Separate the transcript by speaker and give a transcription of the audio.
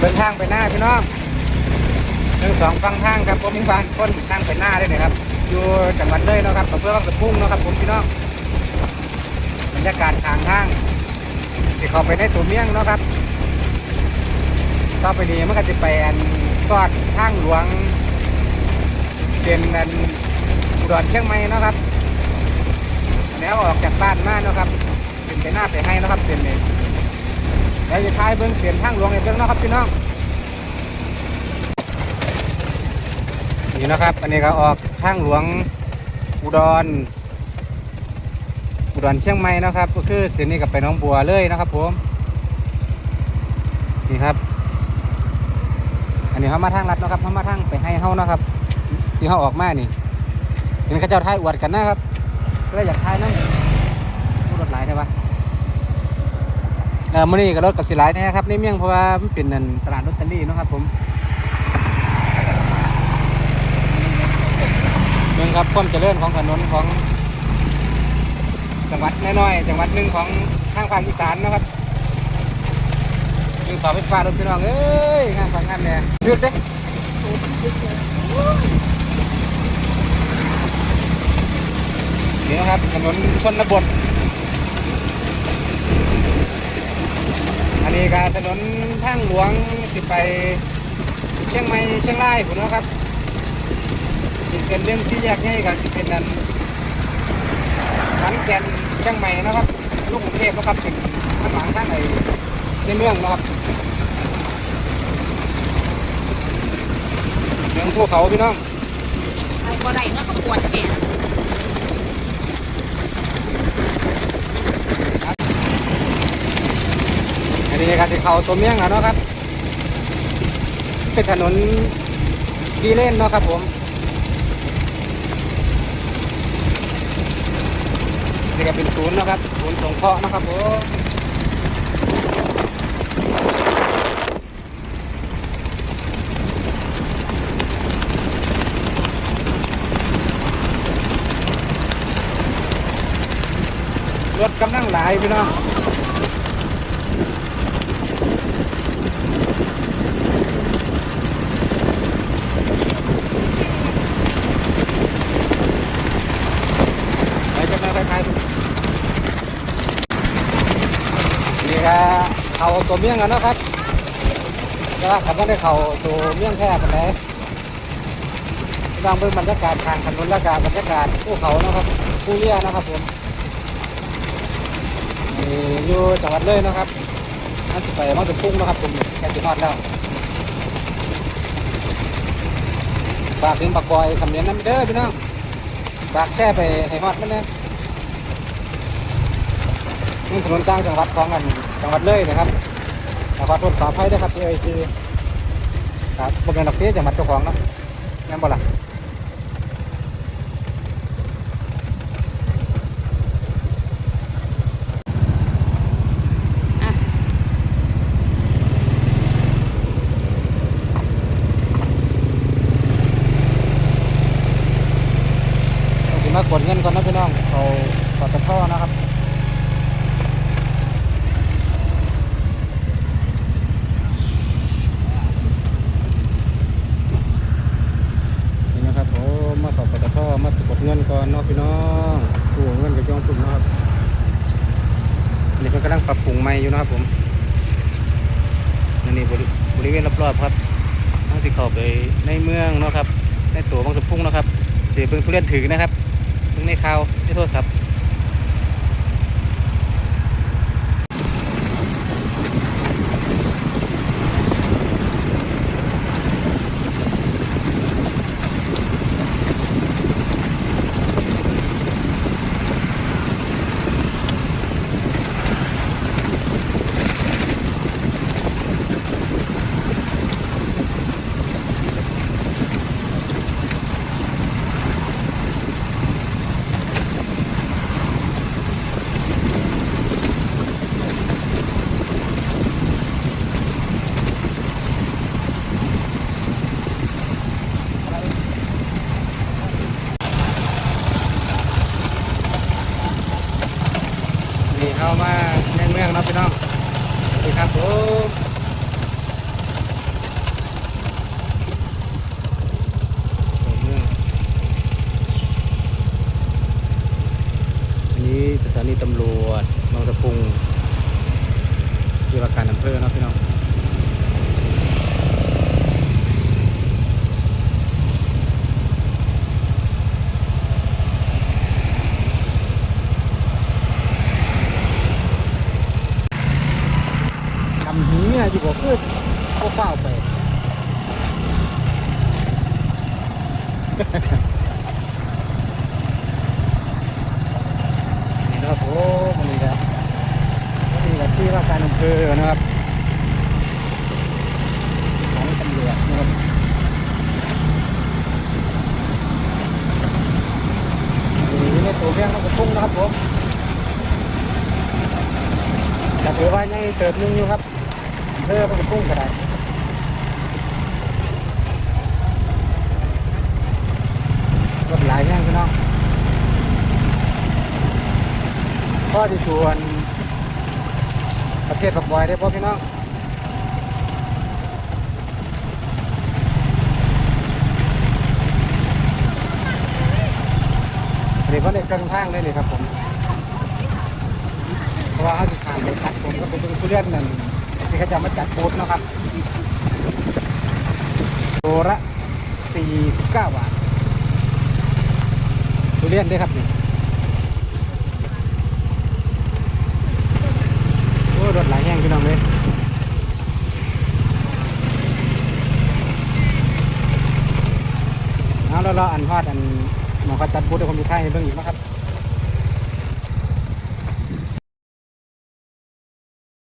Speaker 1: เดินทางไปหน้าพี่น้องหนึ่งสองฟังทางครับผมมีบ้านคนนั่งไปหน้าได้เลยครับ อยู่จังหวัดเลยนะครับอำเภอบางสะพุ่งนะครับผมพี่น้องบรรยากาศทางทางที่เขาไปในตัวเมียงเนาะครับต่อไปนี้มันก็จะไปอันซอดทางหลวงเส้นอันอุดรเชียงใหม่เนาะครับแล้วออกจากบ้านมาเนาะครับเป็นไปหน้าไปให้นะครับเส้นนี้ แล้วจะทายเบิ้งเสียนทางหลวงให้เบิ้งนะครับพี่น้องนี่นะครับ อันนี้ก็ออกทางหลวงอุดร อุดรเชียงใหม่นะครับ ก็คือเส้นนี้กับไปน้องบัวเลยนะครับผมนี่ครับ อันนี้เขามาทางลัดนะครับเขามาทางไปให้เฮานะครับ ที่เขาออกมานี่เห็นเขาเจ้าท้ายอวดกันนะครับก็เลยอยากท้ายนั่นพูรถหลายใช่ปะ มื่อนี้ก็รถกับสิหลายนะครับในเมียงเพราะว่ามันเป็นนั่นตลาดลอตเตอรี่นะครับผมเมืองครับความเจริญของถนนของ จังหวัดน้อยๆจังหวัดหนึ่งของทางภาคอีสานนะครับยิงเสาไฟฟ้ารถพี่น้องเอ้ยงานฟังงานเนี่ยหยุดเด้นี่นะครับถนนชนบท อันนี้ก็ถนนทางหลวงสิไปเชียงใหม่เชียงรายผมนะครับอีกเส้นเรื่องสี่แยกใหญ่ก็สิเป็นนั้นขอนแก่นเชียงใหม่นะครับลูกกรุงเทพนะครับเป็นข้างหลังข้างในในเมืองนะครับเมืองภูเขาพี่น้อง
Speaker 2: ไอ้บ่ได้เนาะก็ปวดแขน
Speaker 1: นนี้ก็จะเข้าตัวเมืองแล้วเนาะครับ เป็นถนนซีเลนเนาะครับผมนี่ก็เป็นศูนย์เนาะครับศูนย์สงเคราะห์นะครับผมรถกำลังหลายพี่น้อง ไปจะมาไปไปนี่ก็ เขาตัวเมี่ยงแล้วเนะครับแต่ว่าขับไม่ได้เขาตัวเมี่ยงแค่ปันไหนลองเบิ่งบรรยากาศทางถนนและการบรรยากาศภูเขานะครับภูเยี่ยนะครับผมอยู่จังหวัดเลยนะครับนั่นจะไปมังจะพุ่งนะครับผมแค่จะฮอดแล้วฝากถึงปักบอยคำเนียนน้ำเด้อพี่น้องฝากแช่ไปให้ฮอดมันนะ นี่ถนนกลางจังหวัดของกันจังหวัดเลยนะครับขอโทษขออภัยด้วยครับที่เอซีครับบริเวณดอกเบี้ยจังหวัดเจ้าของเนาะแม่นบ่ล่ะมากดเงินก่อนนะพี่น้องเขาขอตะท่อนะครับ นี่นะครับผมมาขอปตทมากดเงินก่อนเนาะพี่น้องตู้เงินกับจองปุ่มนะครับอั นี่เพิ่นกำลังปรับปรุงใหม่อยู่นะครับผมนี่บริเวณรอบๆครับทั้งสิเข้าไปในเมืองเนาะครับในตัวบางสะพุ่งนะครับเสียเบิ่งทุเรียนถือนะครับเบิ่งในข่าวในโทรศัพท์นี่เข้ามาในเมืองเนาะพี่น้องสวัสดีครับผม ตำรวจบางสะพุงที่ว่าการอำเภอเนาะพี่น้องกำหีเนี่ยอยู่บ่คือก็เฝ้าไป นี่นะครับโอ้มันนี่ครับนี่แหละที่ว่า การอำเภอนะครับ ของตำรวจนะครับนี่ในตัวเรื่งมันกระพุ่งนะครับผมจะถือว่าในเติบนึงอยู่ครับอำเภอมันกระพุ่งก็ได้รถหลายแห่งพี่น้องพ่อที่ชวน ประเทศปักบอยได้พ่อพี่น้องเด็กก็ได้เครื่องทางได้เลยครับผม เพราะว่าเขาจะขามไปจัดผมก็เป็นทุเรียนนั่นที่เขาจะมาจัดบูธเนะครับโลละ49 บาททุเรียนด้วยครับนี่ อ้รถหลายแห้งพี่น้องเลยเอาแล้วเราอันพอดอันหมอเขาจัดพุทธให้ผมมีท่ายเบื้องอีกนะครับ